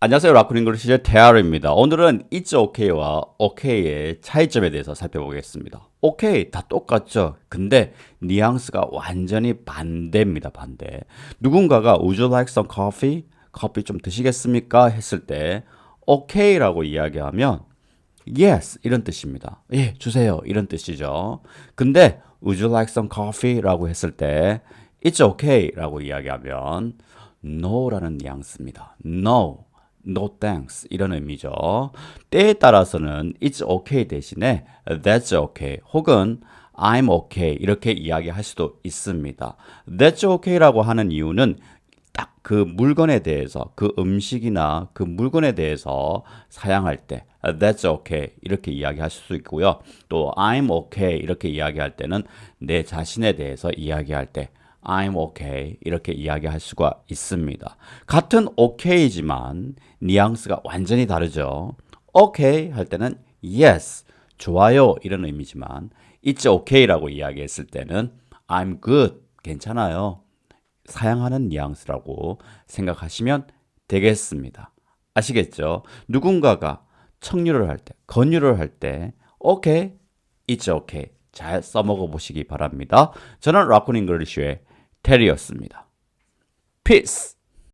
안녕하세요. 라쿤 잉글리시의 테아르입니다. 오늘은 it's okay와 okay의 차이점에 대해서 살펴보겠습니다. 오케이 다 똑같죠. 근데 뉘앙스가 완전히 반대입니다. 반대. 누군가가 would you like some coffee? 커피 좀 드시겠습니까? 했을 때 okay라고 이야기하면 yes 이런 뜻입니다. 예, 주세요. 이런 뜻이죠. 근데 would you like some coffee라고 했을 때 it's okay라고 이야기하면 no라는 뉘앙스입니다. no. No thanks 이런 의미죠. 때에 따라서는 it's okay 대신에 that's okay 혹은 I'm okay 이렇게 이야기할 수도 있습니다. that's okay라고 하는 이유는 딱 그 물건에 대해서 그 음식이나 그 물건에 대해서 사양할 때 that's okay 이렇게 이야기할 수 있고요. 또 I'm okay 이렇게 이야기할 때는 내 자신에 대해서 이야기할 때 I'm okay 이렇게 이야기할 수가 있습니다. 같은 okay지만 뉘앙스가 완전히 다르죠. okay 할 때는 yes 좋아요 이런 의미지만 it's okay라고 이야기했을 때는 I'm good 괜찮아요. 사양하는 뉘앙스라고 생각하시면 되겠습니다. 아시겠죠? 누군가가 청유를 할 때, 권유를 할 때, okay, it's okay. 잘 써먹어 보시기 바랍니다. 저는 라쿤 잉글리쉬의 테리였습니다. Peace!